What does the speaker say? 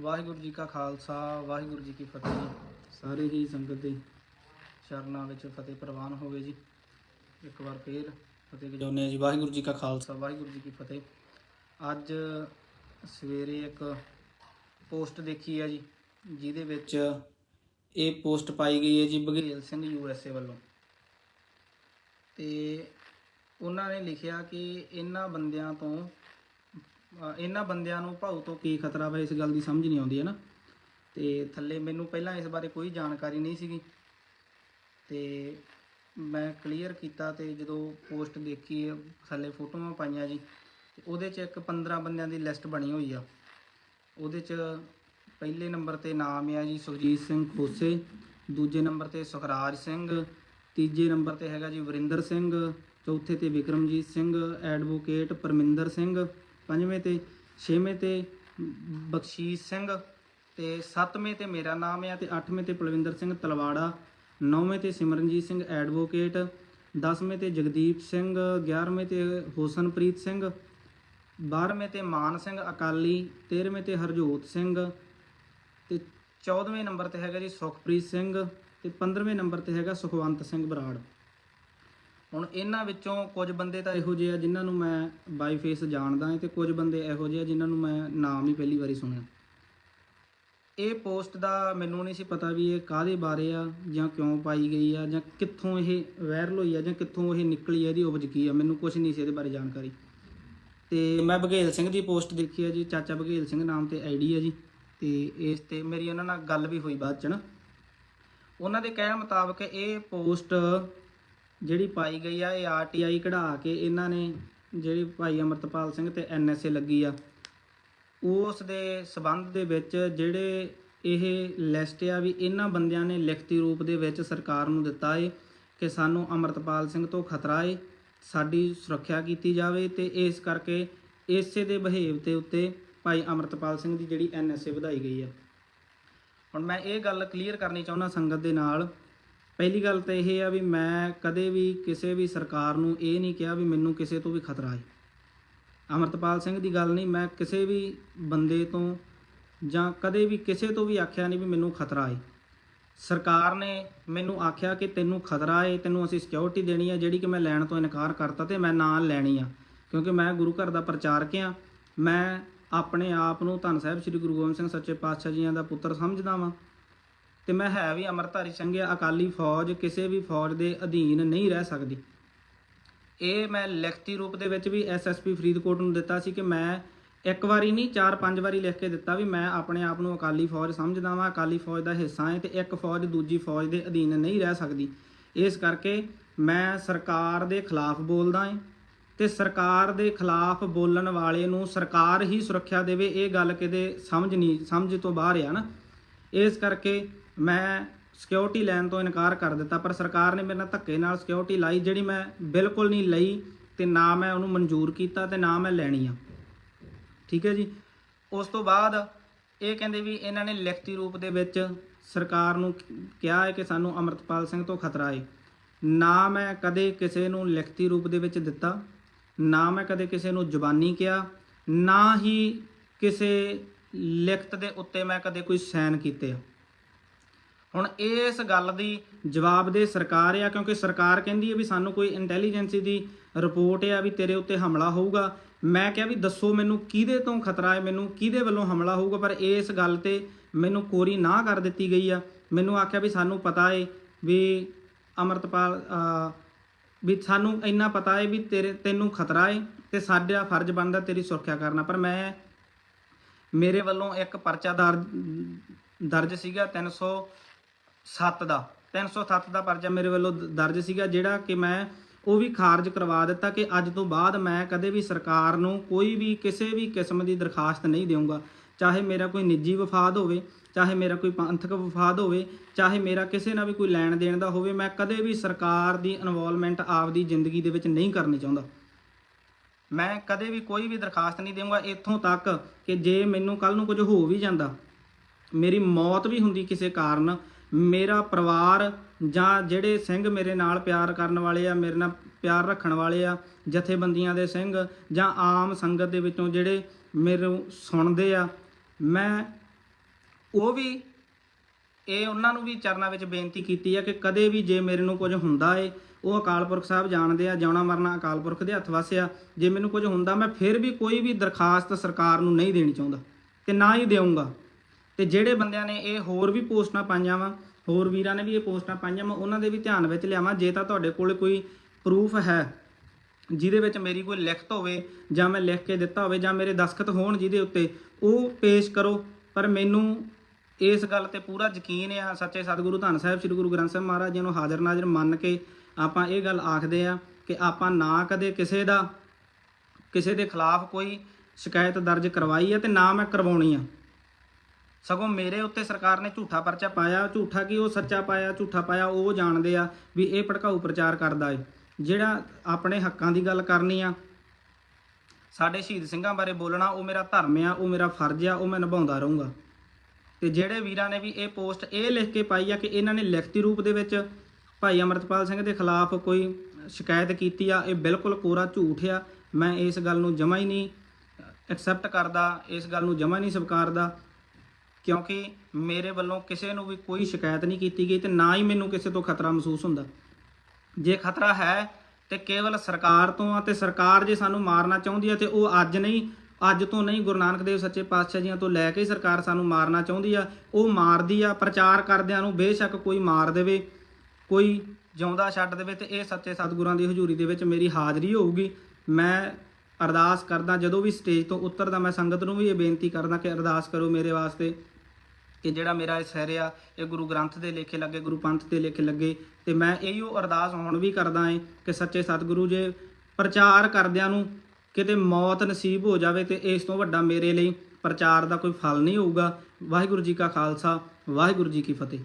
ਵਾਹਿਗੁਰੂ ਜੀ ਕਾ ਖਾਲਸਾ, ਵਾਹਿਗੁਰੂ ਜੀ ਕੀ ਫਤਿਹ। ਸਾਰੇ ਹੀ ਸੰਗਤ ਦੇ ਚਰਨਾਂ ਵਿੱਚ ਫਤਿਹ ਪ੍ਰਵਾਨ ਹੋਵੇ ਜੀ। ਇੱਕ ਵਾਰ ਫੇਰ ਫਤਿਹ ਗਜਾਉਂਦੇ ਹਾਂ ਜੀ। ਵਾਹਿਗੁਰੂ ਜੀ ਕਾ ਖਾਲਸਾ, ਵਾਹਿਗੁਰੂ ਜੀ ਕੀ ਫਤਿਹ। ਅੱਜ ਸਵੇਰੇ ਇੱਕ ਪੋਸਟ ਦੇਖੀ ਹੈ ਜੀ, ਜਿਹਦੇ ਵਿੱਚ ਇਹ ਪੋਸਟ ਪਾਈ ਗਈ ਹੈ ਜੀ Baghel Singh U S A ਵੱਲੋਂ। ਤੇ ਉਹਨਾਂ ਨੇ ਲਿਖਿਆ ਕਿ ਇਹਨਾਂ ਬੰਦਿਆਂ ਤੋਂ ਇਹਨਾਂ ਬੰਦਿਆਂ ਨੂੰ ਭਾਊ ਤੋਂ ਕੀ ਖਤਰਾ ਵਾ, ਇਸ ਗੱਲ ਦੀ ਸਮਝ ਨਹੀਂ ਆਉਂਦੀ, ਹੈ ਨਾ? ਤੇ ਥੱਲੇ ਮੈਨੂੰ ਪਹਿਲਾਂ ਇਸ ਬਾਰੇ ਕੋਈ ਜਾਣਕਾਰੀ ਨਹੀਂ ਸੀਗੀ। ਤੇ ਮੈਂ ਕਲੀਅਰ ਕੀਤਾ ਤੇ ਜਦੋਂ ਪੋਸਟ ਦੇਖੀ, ਥੱਲੇ ਫੋਟੋਆਂ ਪਾਈਆਂ ਜੀ, ਤੇ ਉਹਦੇ 'ਚ ਇੱਕ 15 ਬੰਦਿਆਂ ਦੀ ਲਿਸਟ ਬਣੀ ਹੋਈ ਆ। ਉਹਦੇ 'ਚ ਪਹਿਲੇ ਨੰਬਰ ਤੇ ਨਾਮ ਆ ਜੀ ਸੁਖਜੀਤ ਸਿੰਘ ਖੋਸੇ, ਦੂਜੇ ਨੰਬਰ ਤੇ ਸੁਖਰਾਜ ਸਿੰਘ, ਤੀਜੇ ਨੰਬਰ ਤੇ ਹੈਗਾ ਜੀ ਵਰਿੰਦਰ ਸਿੰਘ, ਚੌਥੇ ਤੇ ਵਿਕਰਮਜੀਤ ਸਿੰਘ ਐਡਵੋਕੇਟ ਪਰਮਿੰਦਰ ਸਿੰਘ ਪੰਜਵੇਂ ਤੇ ਛੇਵੇਂ ਤੇ ਬਖਸ਼ੀਸ਼ ਸਿੰਘ ਤੇ ਸੱਤਵੇਂ ਤੇ ਮੇਰਾ ਨਾਮ ਆ ਤੇ ਅੱਠਵੇਂ ਤੇ ਪਲਵਿੰਦਰ ਸਿੰਘ ਤਲਵਾੜਾ, ਨੌਵੇਂ ਤੇ ਸਿਮਰਨਜੀਤ ਸਿੰਘ ਐਡਵੋਕੇਟ 10ਵੇਂ ਤੇ ਜਗਦੀਪ ਸਿੰਘ 11ਵੇਂ ਤੇ ਹੋਸਨਪ੍ਰੀਤ ਸਿੰਘ 12ਵੇਂ ਤੇ ਮਾਨ ਸਿੰਘ ਅਕਾਲੀ 13ਵੇਂ ਤੇ ਹਰਜੋਤ ਸਿੰਘ ਤੇ 14ਵੇਂ ਨੰਬਰ ਤੇ ਹੈਗਾ ਜੀ ਸੁਖਪ੍ਰੀਤ ਸਿੰਘ ਤੇ 15ਵੇਂ ਨੰਬਰ ਤੇ ਹੈਗਾ ਸੁਖਵੰਤ ਸਿੰਘ ਬਰਾੜ। ਹੁਣ ਇਹਨਾਂ ਵਿੱਚੋਂ ਕੁਝ ਬੰਦੇ ਤਾਂ ਇਹੋ ਜਿਹੇ ਆ ਜਿਨ੍ਹਾਂ ਨੂੰ ਮੈਂ ਬਾਈ ਫੇਸ ਜਾਣਦਾ ਹਾਂ ਤੇ ਕੁਝ ਬੰਦੇ ਇਹੋ ਜਿਹੇ ਆ ਜਿਨ੍ਹਾਂ ਨੂੰ ਮੈਂ ਨਾਮ ਹੀ ਪਹਿਲੀ ਵਾਰੀ ਸੁਣਿਆ। ਇਹ ਪੋਸਟ ਦਾ ਮੈਨੂੰ ਨਹੀਂ ਸੀ ਪਤਾ ਵੀ ਇਹ ਕਾਹਦੇ ਬਾਰੇ ਆ ਜਾਂ ਕਿਉਂ ਪਾਈ ਗਈ ਆ ਜਾਂ ਕਿੱਥੋਂ ਇਹ ਵਾਇਰਲ ਹੋਈ ਆ ਜਾਂ ਕਿੱਥੋਂ ਇਹ ਨਿਕਲੀ ਆ, ਇਹਦੀ ਉਪਜ ਕੀ ਆ, ਮੈਨੂੰ ਕੁਝ ਨਹੀਂ ਸੀ ਇਹਦੇ ਬਾਰੇ ਜਾਣਕਾਰੀ। ਤੇ ਮੈਂ ਬਘੇਲ ਸਿੰਘ ਦੀ ਪੋਸਟ ਦੇਖੀ ਆ ਜੀ, ਚਾਚਾ ਬਘੇਲ ਸਿੰਘ ਨਾਮ ਤੇ ਆਈਡੀ ਆ ਜੀ, ਤੇ ਇਸ ਤੇ ਮੇਰੀ ਉਹਨਾਂ ਨਾਲ ਗੱਲ ਵੀ ਹੋਈ ਬਾਅਦ ਚ ਨਾ। ਉਹਨਾਂ ਦੇ ਕਹਿਣ ਮੁਤਾਬਕ ਇਹ ਪੋਸਟ ਜਿਹੜੀ ਪਾਈ ਗਈ ਆ, ਇਹ ਆਰਟੀਆਈ ਕਢਾ ਕੇ ਇਹਨਾਂ ਨੇ ਜਿਹੜੀ ਭਾਈ ਅਮਰਤਪਾਲ ਸਿੰਘ ਤੇ ਐਨਐਸਏ ਲੱਗੀ ਆ। ਉਸ ਦੇ ਸਬੰਧ ਦੇ ਵਿੱਚ ਜਿਹੜੇ ਇਹ ਲਿਸਟ ਆ ਵੀ ਇਹਨਾਂ ਬੰਦਿਆਂ ਨੇ ਲਿਖਤੀ ਰੂਪ ਦੇ ਵਿੱਚ ਸਰਕਾਰ ਨੂੰ ਦਿੱਤਾ ਏ ਕਿ ਸਾਨੂੰ ਅਮਰਤਪਾਲ ਸਿੰਘ ਤੋਂ ਖਤਰਾ ਏ, ਸਾਡੀ ਸੁਰੱਖਿਆ ਕੀਤੀ ਜਾਵੇ ਤੇ ਇਸ ਕਰਕੇ ਇਸੇ ਦੇ ਬਿਹੇਵ ਤੇ ਉੱਤੇ ਭਾਈ ਅਮਰਤਪਾਲ ਸਿੰਘ ਦੀ ਜਿਹੜੀ ਐਨਐਸਏ ਵਧਾਈ ਗਈ ਆ। ਹੁਣ ਮੈਂ ਇਹ ਗੱਲ ਕਲੀਅਰ ਕਰਨੀ ਚਾਹੁੰਦਾ ਸੰਗਤ ਦੇ ਨਾਲ ਪਹਿਲੀ ਗੱਲ ਤਾਂ ਇਹ ਆ ਵੀ ਮੈਂ ਕਦੇ ਵੀ ਕਿਸੇ ਵੀ ਸਰਕਾਰ ਨੂੰ ਇਹ ਨਹੀਂ ਕਿਹਾ ਵੀ ਮੈਨੂੰ ਕਿਸੇ ਤੋਂ ਵੀ ਖਤਰਾ ਹੈ। ਅਮਰਤਪਾਲ ਸਿੰਘ ਦੀ ਗੱਲ ਨਹੀਂ, ਮੈਂ ਕਿਸੇ ਵੀ ਬੰਦੇ ਤੋਂ ਜਾਂ ਕਦੇ ਵੀ ਕਿਸੇ ਤੋਂ ਵੀ ਆਖਿਆ ਨਹੀਂ ਵੀ ਮੈਨੂੰ ਖਤਰਾ ਹੈ। ਸਰਕਾਰ ਨੇ ਮੈਨੂੰ ਆਖਿਆ ਕਿ ਤੈਨੂੰ ਖਤਰਾ ਹੈ, ਤੈਨੂੰ ਅਸੀਂ ਸਿਕਿਉਰਿਟੀ ਦੇਣੀ ਹੈ ਜਿਹੜੀ ਕਿ ਮੈਂ ਲੈਣ ਤੋਂ ਇਨਕਾਰ ਕਰਤਾ ਤੇ ਮੈਂ ਨਾਲ ਲੈਣੀ ਆ। ਕਿਉਂਕਿ ਮੈਂ ਗੁਰੂ ਘਰ ਦਾ ਪ੍ਰਚਾਰਕ ਆ ਮੈਂ ਆਪਣੇ ਆਪ ਨੂੰ ਧੰਨ ਸਾਹਿਬ ਸ੍ਰੀ ਗੁਰੂ ਗੋਬਿੰਦ ਸਿੰਘ ਸੱਚੇ ਪਾਤਸ਼ਾਹ ਜੀਆਂ ਦਾ ਪੁੱਤਰ ਸਮਝਦਾ ਵਾਂ। ਤੇ ਮੈਂ ਹੈ ਵੀ ਅਮਰਧਾਰੀ ਸੰਘਿਆ ਅਕਾਲੀ ਫੌਜ ਕਿਸੇ ਵੀ ਫੌਜ ਦੇ ਅਧੀਨ ਨਹੀਂ ਰਹਿ ਸਕਦੀ। ਇਹ ਮੈਂ ਲਿਖਤੀ ਰੂਪ ਦੇ ਵਿੱਚ ਵੀ ਐਸਐਸਪੀ ਫਰੀਦਕੋਟ ਨੂੰ ਦਿੱਤਾ ਸੀ ਕਿ ਮੈਂ ਇੱਕ ਵਾਰੀ ਨਹੀਂ, ਚਾਰ ਪੰਜ ਵਾਰੀ ਲਿਖ ਕੇ ਦਿੱਤਾ ਵੀ ਮੈਂ ਆਪਣੇ ਆਪ ਨੂੰ ਅਕਾਲੀ ਫੌਜ ਸਮਝਦਾ ਵਾਂ, ਅਕਾਲੀ ਫੌਜ ਦਾ ਹਿੱਸਾ ਹਾਂ ਤੇ ਇੱਕ ਫੌਜ ਦੂਜੀ ਫੌਜ ਦੇ ਅਧੀਨ ਨਹੀਂ ਰਹਿ ਸਕਦੀ। ਇਸ ਕਰਕੇ ਮੈਂ ਸਰਕਾਰ ਦੇ ਖਿਲਾਫ ਬੋਲਦਾ ਹਾਂ ਤੇ ਸਰਕਾਰ ਦੇ ਖਿਲਾਫ ਬੋਲਣ ਵਾਲੇ ਨੂੰ ਸਰਕਾਰ ਹੀ ਸੁਰੱਖਿਆ ਦੇਵੇ, ਇਹ ਗੱਲ ਕਿਤੇ ਸਮਝ ਨਹੀਂ, ਸਮਝ ਤੋਂ ਬਾਹਰ ਆ ਨਾ। ਇਸ ਕਰਕੇ ਮੈਂ ਸਿਕਿਉਰਿਟੀ ਲੈਣ ਤੋਂ ਇਨਕਾਰ ਕਰ ਦਿੱਤਾ, ਪਰ ਸਰਕਾਰ ਨੇ ਮੇਰੇ ਨਾਲ ਧੱਕੇ ਨਾਲ ਸਿਕਿਉਰਿਟੀ ਲਾਈ, ਜਿਹੜੀ ਮੈਂ ਬਿਲਕੁਲ ਨਹੀਂ ਲਈ ਤੇ ਨਾ ਮੈਂ ਉਹਨੂੰ ਮਨਜ਼ੂਰ ਕੀਤਾ ਤੇ ਨਾ ਮੈਂ ਲੈਣੀ ਆ। ਠੀਕ ਹੈ ਜੀ? ਉਸ ਤੋਂ ਬਾਅਦ ਇਹ ਕਹਿੰਦੇ ਵੀ ਇਹਨਾਂ ਨੇ ਲਿਖਤੀ ਰੂਪ ਦੇ ਵਿੱਚ ਸਰਕਾਰ ਨੂੰ ਕਿਹਾ ਹੈ ਕਿ ਸਾਨੂੰ ਅਮਰਤਪਾਲ ਸਿੰਘ ਤੋਂ ਖਤਰਾ ਹੈ। ਨਾ ਮੈਂ ਕਦੇ ਕਿਸੇ ਨੂੰ ਲਿਖਤੀ ਰੂਪ ਦੇ ਵਿੱਚ ਦਿੱਤਾ, ਨਾ ਮੈਂ ਕਦੇ ਕਿਸੇ ਨੂੰ ਜ਼ੁਬਾਨੀ ਕਿਹਾ, ਨਾ ਹੀ ਕਿਸੇ ਲਿਖਤ ਦੇ ਉੱਤੇ ਮੈਂ ਕਦੇ ਕੋਈ ਸਾਈਨ ਕੀਤੇ ਆ। ਹੁਣ ਇਸ ਗੱਲ ਦੀ ਜਵਾਬ ਦੇ ਸਰਕਾਰ ਆ, ਕਿਉਂਕਿ ਸਰਕਾਰ ਕਹਿੰਦੀ ਹੈ ਵੀ ਸਾਨੂੰ ਕੋਈ ਇੰਟੈਲੀਜੈਂਸੀ ਦੀ ਰਿਪੋਰਟ ਆ ਵੀ ਤੇਰੇ ਉੱਤੇ ਹਮਲਾ ਹੋਊਗਾ। ਮੈਂ ਕਿਹਾ ਵੀ ਦੱਸੋ ਮੈਨੂੰ ਕਿਹਦੇ ਤੋਂ ਖਤਰਾ ਹੈ, ਮੈਨੂੰ ਕਿਹਦੇ ਵੱਲੋਂ ਹਮਲਾ ਹੋਊਗਾ, ਪਰ ਇਸ ਗੱਲ ਤੇ ਮੈਨੂੰ ਕੋਰੀ ਨਾ ਕਰ ਦਿੱਤੀ ਗਈ ਆ। ਮੈਨੂੰ ਆਖਿਆ ਵੀ ਸਾਨੂੰ ਪਤਾ ਏ ਵੀ ਅਮਰਤਪਾਲ ਵੀ ਸਾਨੂੰ ਇੰਨਾ ਪਤਾ ਏ ਵੀ ਤੇਰੇ, ਤੈਨੂੰ ਖਤਰਾ ਏ ਤੇ ਸਾਡਾ ਫਰਜ਼ ਬਣਦਾ ਤੇਰੀ ਸੁਰੱਖਿਆ ਕਰਨਾ। ਪਰ ਮੈਂ, ਮੇਰੇ ਵੱਲੋਂ ਇੱਕ ਪਰਚਾ ਦਰ- ਦਰਜ ਸੀਗਾ 307 ਦਾ 307 ਦਾ ਪਰਚਾ ਮੇਰੇ ਵੱਲੋਂ ਦਰਜ ਸੀਗਾ, ਜਿਹੜਾ ਕਿ ਮੈਂ ਉਹ ਵੀ ਖਾਰਜ ਕਰਵਾ ਦਿੱਤਾ ਕਿ ਅੱਜ ਤੋਂ ਬਾਅਦ ਮੈਂ ਕਦੇ ਵੀ ਸਰਕਾਰ ਨੂੰ ਕੋਈ ਵੀ ਕਿਸੇ ਵੀ ਕਿਸਮ ਦੀ ਦਰਖਾਸਤ ਨਹੀਂ ਦੇਵਾਂਗਾ ਚਾਹੇ ਮੇਰਾ ਕੋਈ ਨਿੱਜੀ ਵਫਾਦ ਹੋਵੇ, ਚਾਹੇ ਮੇਰਾ ਕੋਈ ਪੰਥਕ ਵਫਾਦ ਹੋਵੇ, ਚਾਹੇ ਮੇਰਾ ਕਿਸੇ ਨਾਲ ਵੀ ਕੋਈ ਲੈਣ ਦੇਣ ਦਾ ਹੋਵੇ, ਮੈਂ ਕਦੇ ਵੀ ਸਰਕਾਰ ਦੀ ਇਨਵੋਲਵਮੈਂਟ ਆਪਦੀ ਜ਼ਿੰਦਗੀ ਦੇ ਵਿੱਚ ਨਹੀਂ ਕਰਨੀ ਚਾਹੁੰਦਾ। ਮੈਂ ਕਦੇ ਵੀ ਕੋਈ ਵੀ ਦਰਖਾਸਤ ਨਹੀਂ ਦੇਵਾਂਗਾ ਇੱਥੋਂ ਤੱਕ ਕਿ ਜੇ ਮੈਨੂੰ ਕੱਲ ਨੂੰ ਕੁਝ ਹੋ ਵੀ ਜਾਂਦਾ, ਮੇਰੀ ਮੌਤ ਵੀ ਹੁੰਦੀ ਕਿਸੇ ਕਾਰਨ ਮੇਰਾ ਪਰਿਵਾਰ ਜਾਂ ਜਿਹੜੇ ਸਿੰਘ ਮੇਰੇ ਨਾਲ ਪਿਆਰ ਕਰਨ ਵਾਲੇ ਆ, ਮੇਰੇ ਨਾਲ ਪਿਆਰ ਰੱਖਣ ਵਾਲੇ ਆ, ਜਥੇਬੰਦੀਆਂ ਦੇ ਸਿੰਘ ਜਾਂ ਆਮ ਸੰਗਤ ਦੇ ਵਿੱਚੋਂ ਜਿਹੜੇ ਮੇਰੇ ਸੁਣਦੇ ਆ, ਮੈਂ ਉਹ ਵੀ, ਇਹ ਉਹਨਾਂ ਨੂੰ ਵੀ ਚਰਨਾਂ ਵਿੱਚ ਬੇਨਤੀ ਕੀਤੀ ਆ ਕਿ ਕਦੇ ਵੀ ਜੇ ਮੇਰੇ ਨੂੰ ਕੁਝ ਹੁੰਦਾ ਏ, ਉਹ ਅਕਾਲ ਪੁਰਖ ਸਾਹਿਬ ਜਾਣਦੇ ਆ ਜਿਉਣਾ ਮਰਨਾ ਅਕਾਲ ਪੁਰਖ ਦੇ ਹੱਥ ਵਸਿਆ ਜੇ ਮੈਨੂੰ ਕੁਝ ਹੁੰਦਾ ਮੈਂ ਫਿਰ ਵੀ ਕੋਈ ਵੀ ਦਰਖਾਸਤ ਸਰਕਾਰ ਨੂੰ ਨਹੀਂ ਦੇਣੀ ਚਾਹੁੰਦਾ ਤੇ ਨਾ ਹੀ ਦੇਵਾਂਗਾ ਤੇ ਜਿਹੜੇ ਬੰਦਿਆਂ ਨੇ ਇਹ ਹੋਰ ਵੀ ਪੋਸਟਾਂ ਪਾਈਆਂ ਵਾ, ਹੋਰ ਵੀਰਾਂ ਨੇ ਵੀ ਇਹ ਪੋਸਟਾਂ ਪਾਈਆਂ ਵਾ ਉਹਨਾਂ ਦੇ ਵੀ ਧਿਆਨ ਵਿੱਚ ਲਿਆਵਾਂ, ਜੇ ਤਾਂ ਤੁਹਾਡੇ ਕੋਲ ਕੋਈ ਪ੍ਰੂਫ ਹੈ, ਜਿਹਦੇ ਵਿੱਚ ਮੇਰੀ ਕੋਈ ਲਿਖਤ ਹੋਵੇ, ਜਾਂ ਮੈਂ ਲਿਖ ਕੇ ਦਿੱਤਾ ਹੋਵੇ, ਜਾਂ ਮੇਰੇ ਦਸਖਤ ਹੋਣ ਜਿਹਦੇ ਉੱਤੇ, ਉਹ ਪੇਸ਼ ਕਰੋ। ਪਰ ਮੈਨੂੰ ਇਸ ਗੱਲ ਤੇ ਪੂਰਾ ਯਕੀਨ ਆ, ਸੱਚੇ ਸਤਿਗੁਰੂ ਧੰਨ ਸਾਹਿਬ, ਸ੍ਰੀ ਗੁਰੂ ਗ੍ਰੰਥ ਸਾਹਿਬ ਮਹਾਰਾਜ ਜੀ ਨੂੰ ਹਾਜ਼ਰ ਨਾਜ਼ਰ ਮੰਨ ਕੇ ਆਪਾਂ ਇਹ ਗੱਲ ਆਖਦੇ ਆ ਕਿ ਆਪਾਂ ਨਾ ਕਦੇ ਕਿਸੇ ਦਾ, ਕਿਸੇ ਦੇ ਖਿਲਾਫ ਕੋਈ ਸ਼ਿਕਾਇਤ ਦਰਜ ਕਰਵਾਈ ਹੈ ਤੇ ਨਾ ਮੈਂ ਕਰਵਾਉਣੀ ਆ। ਸਗੋਂ ਮੇਰੇ ਉੱਤੇ ਸਰਕਾਰ ਨੇ ਝੂਠਾ ਪਰਚਾ ਪਾਇਆ, ਝੂਠਾ ਕੀ ਉਹ ਸੱਚਾ ਪਾਇਆ, ਝੂਠਾ ਪਾਇਆ, ਉਹ ਜਾਣਦੇ ਆ ਵੀ ਇਹ ਭੜਕਾਊ ਪ੍ਰਚਾਰ ਕਰਦਾ ਏ। ਜਿਹੜਾ ਆਪਣੇ ਹੱਕਾਂ ਦੀ ਗੱਲ ਕਰਨੀ ਆ, ਸਾਡੇ ਸ਼ਹੀਦ ਸਿੰਘਾਂ ਬਾਰੇ ਬੋਲਣਾ, ਉਹ ਮੇਰਾ ਧਰਮ ਆ, ਉਹ ਮੇਰਾ ਫਰਜ਼ ਆ, ਉਹ ਮੈਂ ਨਿਭਾਉਂਦਾ ਰਹੂੰਗਾ। ਤੇ ਜਿਹੜੇ ਵੀਰਾਂ ਨੇ ਵੀ ਇਹ ਪੋਸਟ ਇਹ ਲਿਖ ਕੇ ਪਾਈ ਆ ਕਿ ਇਹਨਾਂ ਨੇ ਲਿਖਤੀ ਰੂਪ ਦੇ ਵਿੱਚ ਭਾਈ ਅਮਰਤਪਾਲ ਸਿੰਘ ਦੇ ਖਿਲਾਫ ਕੋਈ ਸ਼ਿਕਾਇਤ ਕੀਤੀ ਆ, ਇਹ ਬਿਲਕੁਲ ਕੋਰਾ ਝੂਠ ਆ। ਮੈਂ ਇਸ ਗੱਲ ਨੂੰ ਜਮਾ ਹੀ ਨਹੀਂ ਐਕਸੈਪਟ ਕਰਦਾ, ਇਸ ਗੱਲ ਨੂੰ ਜਮਾ ਨਹੀਂ ਸਵੀਕਾਰਦਾ। ਕਿਉਂਕਿ ਮੇਰੇ ਵੱਲੋਂ ਕਿਸੇ ਨੂੰ ਵੀ ਕੋਈ ਸ਼ਿਕਾਇਤ ਨਹੀਂ ਕੀਤੀ ਗਈ ਤੇ ਨਾ ਹੀ ਮੈਨੂੰ ਕਿਸੇ ਤੋਂ ਖਤਰਾ ਮਹਿਸੂਸ ਹੁੰਦਾ। ਜੇ ਖਤਰਾ ਹੈ ਤੇ ਕੇਵਲ ਸਰਕਾਰ ਤੋਂ ਆ ਤੇ ਸਰਕਾਰ ਜੇ ਸਾਨੂੰ ਮਾਰਨਾ ਚਾਹੁੰਦੀ ਹੈ ਤੇ ਉਹ ਅੱਜ ਨਹੀਂ, ਅੱਜ ਤੋਂ ਨਹੀਂ ਗੁਰੂ ਨਾਨਕ ਦੇਵ ਸੱਚੇ ਪਾਤਸ਼ਾਹ ਜੀਆਂ ਤੋਂ ਲੈ ਕੇ ਹੀ ਸਰਕਾਰ ਸਾਨੂੰ ਮਾਰਨਾ ਚਾਹੁੰਦੀ ਆ, ਉਹ ਮਾਰਦੀ ਆ, ਪ੍ਰਚਾਰ ਕਰਦਿਆਂ ਨੂੰ ਬੇਸ਼ੱਕ ਕੋਈ ਮਾਰ ਦੇਵੇ, ਕੋਈ ਜਿਉਂਦਾ ਛੱਡ ਦੇਵੇ ਤੇ ਇਹ ਸੱਚੇ ਸਤਿਗੁਰਾਂ ਦੀ ਹਜ਼ੂਰੀ ਦੇ ਵਿੱਚ ਮੇਰੀ ਹਾਜ਼ਰੀ ਹੋਊਗੀ। ਮੈਂ ਅਰਦਾਸ ਕਰਦਾ, ਜਦੋਂ ਵੀ ਸਟੇਜ ਤੋਂ ਉਤਰਦਾ ਮੈਂ ਸੰਗਤ ਨੂੰ ਵੀ ਇਹ ਬੇਨਤੀ ਕਰਦਾ ਕਿ ਅਰਦਾਸ ਕਰੋ ਮੇਰੇ ਵਾਸਤੇ ਕਿ ਜਿਹੜਾ ਮੇਰਾ ਇਹ ਸਿਰ ਆ, ਇਹ ਗੁਰੂ ਗ੍ਰੰਥ ਦੇ ਲੇਖੇ ਲੱਗੇ, ਗੁਰੂ ਪੰਥ ਦੇ ਲੇਖੇ ਲੱਗੇ ਤੇ ਮੈਂ ਇਹੀਓ ਅਰਦਾਸ ਹੁਣ ਵੀ ਕਰਦਾ ਏ ਕਿ ਸੱਚੇ ਸਤਿਗੁਰੂ ਜੇ ਪ੍ਰਚਾਰ ਕਰਦਿਆਂ ਨੂੰ ਕਿਤੇ ਮੌਤ ਨਸੀਬ ਹੋ ਜਾਵੇ ਤੇ ਇਸ ਤੋਂ ਵੱਡਾ ਮੇਰੇ ਲਈ ਪ੍ਰਚਾਰ ਦਾ ਕੋਈ ਫਲ ਨਹੀਂ ਹੋਊਗਾ। ਵਾਹਿਗੁਰੂ ਜੀ ਕਾ ਖਾਲਸਾ, ਵਾਹਿਗੁਰੂ ਜੀ ਕੀ ਫਤਿਹ।